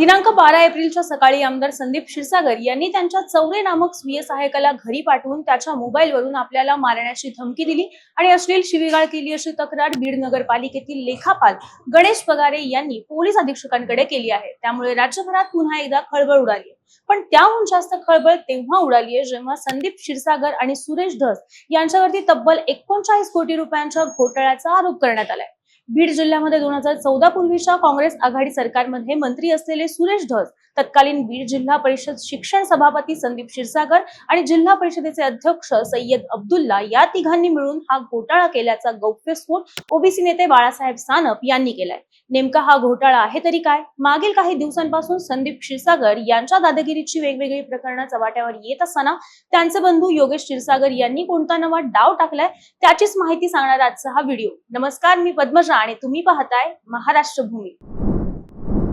दिनांक बारा एप्रिलच्या सकाळी आमदार संदीप क्षीरसागर यांनी त्यांच्या चौरे नामक स्वीय सहायकाला घरी पाठवून त्याच्या मोबाईलवरून आपल्याला मारण्याची धमकी दिली आणि अश्लील शिवीगाळ केली अशी तक्रार बीड नगरपालिकेतील लेखापाल गणेश पगारे यांनी पोलीस अधीक्षकांकडे केली आहे. त्यामुळे राज्यभरात पुन्हा एकदा खळबळ उडाली पण त्याहून जास्त खळबळ तेव्हा उडाली आहे जेव्हा संदीप क्षीरसागर आणि सुरेश धस यांच्यावरती तब्बल एकोणचाळीस कोटी रुपयांच्या घोटाळ्याचा आरोप करण्यात आलाय. बीड जिल्ह्यामध्ये दोन हजार चौदा पूर्वीच्या काँग्रेस आघाडी सरकारमध्ये मंत्री असलेले सुरेश धस तत्कालीन बीड जिल्हा परिषद शिक्षण सभापती संदीप क्षीरसागर आणि जिल्हा परिषदेचे अध्यक्ष सय्यद अब्दुल्ला या तिघांनी मिळून हा घोटाळा केल्याचा गौप्यस्फोट ओबीसी नेते बाळासाहेब सानप यांनी केलाय. नेमका हा घोटाळा आहे तरी काय? मागील काही दिवसांपासून संदीप क्षीरसागर यांच्या दादागिरीची वेगवेगळी प्रकरणं चव्हाट्यावर येत असताना त्यांचे बंधू योगेश क्षीरसागर यांनी कोणता नवा डाव टाकलाय त्याचीच माहिती सांगणार आजचा हा व्हिडिओ. नमस्कार मी पद्मजा आणि तुम्ही पाहताय महाराष्ट्र भूमी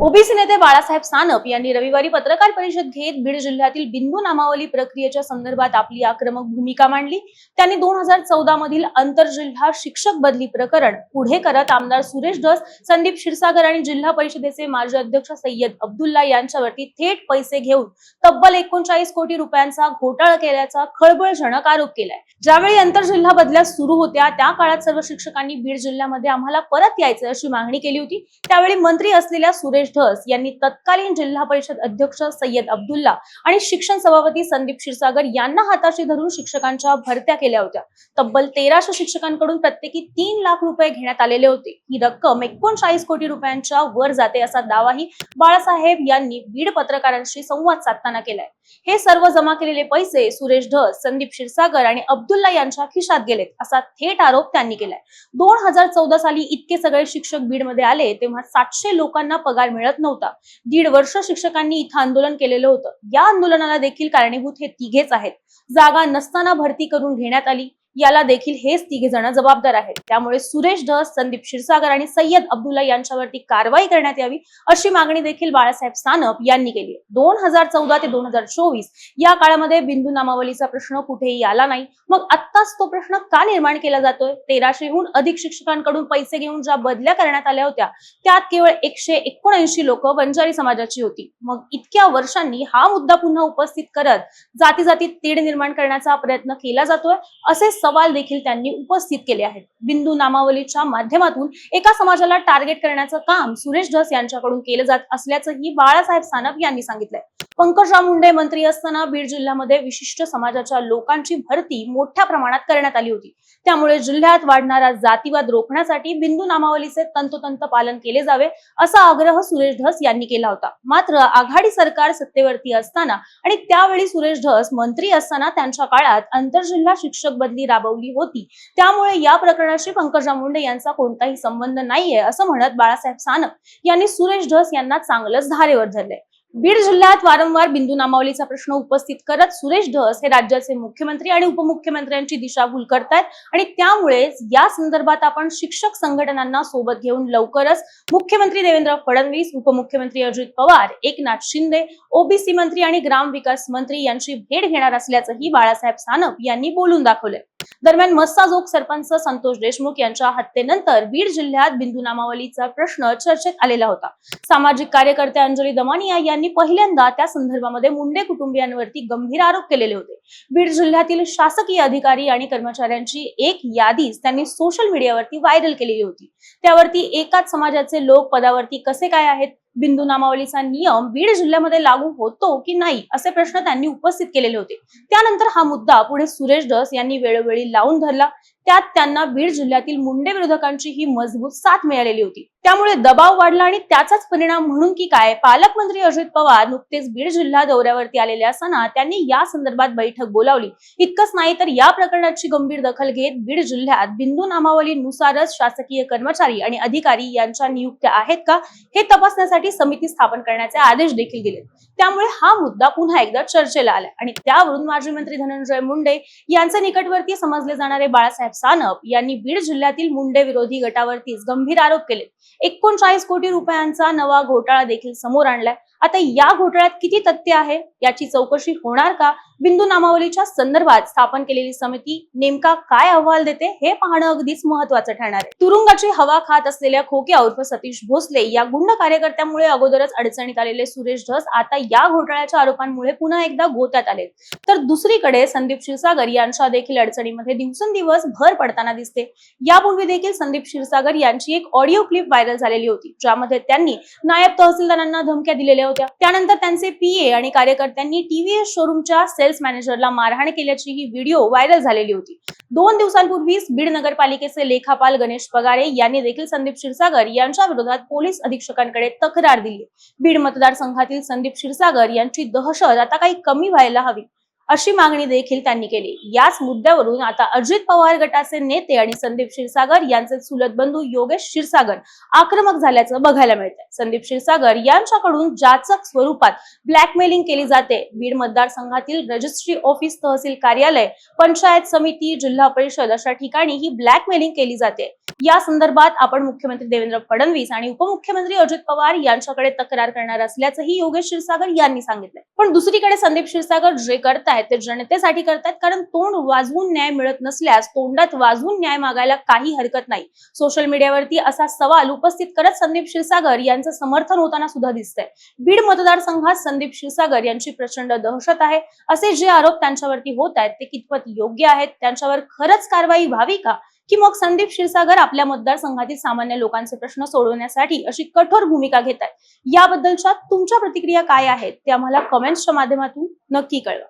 ओबीसी नेते बाळासाहेब सानप यांनी रविवारी पत्रकार परिषद घेत बीड जिल्ह्यातील बिंदू नामावली प्रक्रियेच्या संदर्भात आपली आक्रमक भूमिका मांडली. त्यांनी दोन हजार चौदा मधील आंतरजिल्हा शिक्षक बदली प्रकरण पुढे करत आमदार सुरेश धस संदीप क्षीरसागर आणि जिल्हा परिषदेचे माजी अध्यक्ष सय्यद अब्दुल्ला यांच्यावरती थेट पैसे घेऊन तब्बल एकोणचाळीस कोटी रुपयांचा घोटाळा केल्याचा खळबळजनक आरोप केलाय. ज्यावेळी आंतरजिल्हा बदल्या सुरू होत्या त्या काळात सर्व शिक्षकांनी बीड जिल्ह्यामध्ये आम्हाला परत यायचं अशी मागणी केली होती. त्यावेळी मंत्री असलेल्या सुरेश धस यांनी तत्कालीन जिल्हा परिषद अध्यक्ष सय्यद अब्दुल्ला आणि शिक्षण सभापती संदीप क्षीरसागर यांना हाताशी धरून शिक्षकांच्या भरत्या केल्या होत्या. तब्बल तेराशे शिक्षकांकडून प्रत्येकी तीन लाख रुपये घेण्यात आलेले होते. ही रक्कम एकोणचाळीस कोटी रुपयांच्या वर जाते असा दावाही बाळासाहेब यांनी बीड पत्रकारांशी संवाद साधताना केलाय. हे सर्व जमा केलेले पैसे सुरेश धस संदीप क्षीरसागर आणि अब्दुल्ला यांच्या खिशात गेलेत असा थेट आरोप त्यांनी केलाय. दोन हजार चौदा साली इतके सगळे शिक्षक बीडमध्ये आले तेव्हा सातशे लोकांना पगार मिळत नव्हता. दीड वर्ष शिक्षकांनी इथं आंदोलन केलेलं होतं. या आंदोलनाला देखील कारणीभूत हे तिघेच आहेत. जागा नसताना भरती करून घेण्यात आली. याला देखील हेच तिघे जण जबाबदार आहेत. त्यामुळे सुरेश धस संदीप क्षीरसागर आणि सय्यद अब्दुल्ला यांच्यावरती कारवाई करण्यात यावी अशी मागणी देखील बाळासाहेब सानप यांनी केली दोन हजार चौदा ते दोन हजार चोवीस या काळामध्ये बिंदू नामावलीचा प्रश्न कुठेही आला नाही. मग आत्ताच तो प्रश्न का निर्माण केला जातोय? तेराशेहून अधिक शिक्षकांकडून पैसे घेऊन ज्या बदल्या करण्यात आल्या होत्या त्यात केवळ एकशे एकोणऐंशी लोक बंजारी समाजाची होती. मग इतक्या वर्षांनी हा मुद्दा पुन्हा उपस्थित करत जाती जातीत तीड निर्माण करण्याचा प्रयत्न केला जातोय असे सवाल देखील त्यांनी उपस्थित केले आहेत. बिंदू नामावलीच्या माध्यमातून एका समाजाला टार्गेट करण्याचं काम सुरेश धस यांच्याकडून केलं जात असल्याचंही बाळासाहेब सानप यांनी सांगितलंय. पंकजराव मुंडे मंत्री असताना बीड जिल्ह्यामध्ये विशिष्ट समाजाच्या लोकांची भरती मोठ्या प्रमाणात करण्यात आली होती. त्यामुळे जिल्ह्यात वाढणारा जातीवाद रोखण्यासाठी बिंदू नामावलीचे तंतोतंत पालन केले जावे असा आग्रह सुरेश धस यांनी केला होता. मात्र आघाडी सरकार सत्तेवरती असताना आणि त्यावेळी सुरेश धस मंत्री असताना त्यांच्या काळात आंतरजिल्हा शिक्षक बदली राबवली होती. त्यामुळे या प्रकरणाशी पंकजा मुंडे यांचा कोणताही संबंध नाहीये असं म्हणत बाळासाहेब सानप यांनी सुरेश धस यांना चांगलंच धारेवर धरलंय. बीड जिल्ह्यात वारंवार बिंदू नामावलीचा प्रश्न उपस्थित करत सुरेश धस हे राज्याचे मुख्यमंत्री आणि उपमुख्यमंत्र्यांची दिशाभूल करतायत. आणि त्यामुळे या संदर्भात आपण शिक्षक संघटनांना सोबत घेऊन लवकरच मुख्यमंत्री देवेंद्र फडणवीस उपमुख्यमंत्री अजित पवार एकनाथ शिंदे ओबीसी मंत्री आणि ग्रामविकास मंत्री यांची भेट घेणार असल्याचंही बाळासाहेब सानप यांनी बोलून दाखवलंय. दरम्यान मस्साजोग सरपंच संतोष देशमुख यांच्या हत्येनंतर बीड जिल्ह्यात बिंदू नामावलीचा प्रश्न चर्चेत आलेला होता. सामाजिक कार्यकर्ते अंजली दमानिया यांनी पहिल्यांदा त्या संदर्भामध्ये मुंडे कुटुंबियांवरती गंभीर आरोप केलेले होते. बीड जिल्ह्यातील शासकीय अधिकारी आणि कर्मचाऱ्यांची एक यादीच त्यांनी सोशल मीडियावरती व्हायरल केलेली होती. त्यावरती एकाच समाजाचे लोक पदावरती कसे काय आहेत? बिंदू नामावलीचा नियम बीड जिल्ह्यामध्ये लागू होतो की नाही असे प्रश्न त्यांनी उपस्थित केलेले होते. त्यानंतर हा मुद्दा पुढे सुरेश धस यांनी वेळोवेळी लावून धरला. त्यात त्यांना बीड जिल्ह्यातील मुंडे विरोधकांची ही मजबूत साथ मिळालेली होती. त्यामुळे दबाव वाढला आणि त्याचाच परिणाम म्हणून की काय? पालकमंत्री अजित पवार नुकतेच बीड जिल्हा दौऱ्यावरती आलेले असताना त्यांनी या संदर्भात बैठक बोलावली. इतकंच नाही तर या प्रकरणाची गंभीर दखल घेत बीड जिल्ह्यात बिंदू नामावलीनुसारच शासकीय कर्मचारी आणि अधिकारी यांच्या नियुक्त्या आहेत का? हे तपासण्यासाठी समिती स्थापन करण्याचे आदेश देखील दिले त्यामुळे हा मुद्दा पुन्हा एकदा चर्चेला आलाय. आणि त्यावरून माजी मंत्री धनंजय मुंडे यांचे निकटवर्ती समजले जाणारे बाळासाहेब सानप यांनी बीड जिल्ह्यातील मुंडे विरोधी गटावरतीच गंभीर आरोप केले एकोणचाळीस कोटी रुपयांचा नवा घोटाळा देखील समोर आणलाय. आता या घोटाळ्यात किती तथ्य आहे? याची चौकशी होणार का? बिंदू नामावलीच्या संदर्भात स्थापन केलेली समिती नेमका काय अहवाल देते हे पाहणं अगदीच महत्वाचं ठरणार आहे. तुरुंगाची हवा खात असलेल्या खोक्या उर्फ सतीश भोसले या गुंड कार्यकर्त्यामुळे अगोदरच अडचणीत आलेले सुरेश धस आता या घोटाळ्याच्या आरोपांमुळे पुन्हा एकदा गोत्यात आले तर दुसरीकडे संदीप क्षीरसागर यांच्या देखील अडचणीमध्ये दिवसेंदिवस भर पडताना दिसते. यापूर्वी देखील संदीप क्षीरसागर यांची एक ऑडिओ क्लिप व्हायरल झालेली होती ज्यामध्ये त्यांनी नायब तहसीलदारांना धमक्या दिलेल्या होत्या. त्यानंतर त्यांचे पीए आणि कार्यकर्त्यांनी टीव्हीएस शोरूमच्या सेल्स मॅनेजरला मारहाण केल्याची ही व्हिडिओ व्हायरल झालेली होती. दोन दिवसांपूर्वीच बीड नगरपालिकेचे लेखापाल गणेश पगारे यांनी देखील संदीप क्षीरसागर यांच्या विरोधात पोलीस अधीक्षकांकडे तक्रार दिली. बीड मतदारसंघातील संदीप क्षीरसागर यांची दहशत आता काही कमी व्हायला हवी. अशी मागणी देखील त्यांनी केली. याच मुद्द्यावरून आता अजित पवार गटाचे नेते आणि संदीप क्षीरसागर यांचे चुलत बंधू योगेश क्षीरसागर आक्रमक झाल्याचं बघायला मिळतंय. संदीप क्षीरसागर यांच्याकडून जाचक स्वरूपात ब्लॅकमेलिंग केली जाते. बीड मतदारसंघातील रजिस्ट्री ऑफिस तहसील कार्यालय पंचायत समिती जिल्हा परिषद अशा ठिकाणी ही ब्लॅकमेलिंग केली जाते. या संदर्भात आपण मुख्यमंत्री देवेंद्र फडणवीस आणि उपमुख्यमंत्री अजित पवार यांच्याकडे तक्रार करणार असल्याचंही योगेश क्षीरसागर यांनी सांगितलंय. पण दुसरीकडे संदीप क्षीरसागर जे करतायत ते जनतेसाठी करतात कारण तोंड वाजवून न्याय मिळत नसल्यास तोंडात वाजवून न्याय मागायला काही हरकत नाही. सोशल मीडियावरती असा सवाल उपस्थित करत संदीप क्षीरसागर यांचं समर्थन होताना सुद्धा दिसतंय. बीड मतदारसंघात संदीप क्षीरसागर यांची प्रचंड दहशत आहे. असे जे आरोप त्यांच्यावरती होत आहेत ते कितपत योग्य आहेत? त्यांच्यावर खरंच कारवाई व्हावी का? की मग संदीप क्षीरसागर आपल्या मतदारसंघातील सामान्य लोकांचे प्रश्न सोडवण्यासाठी अशी कठोर भूमिका घेत आहेत याबद्दलच्या तुमच्या प्रतिक्रिया काय आहेत? ते आम्हाला कमेंट्सच्या माध्यमातून नक्की कळवा.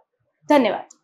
धन्यवाद.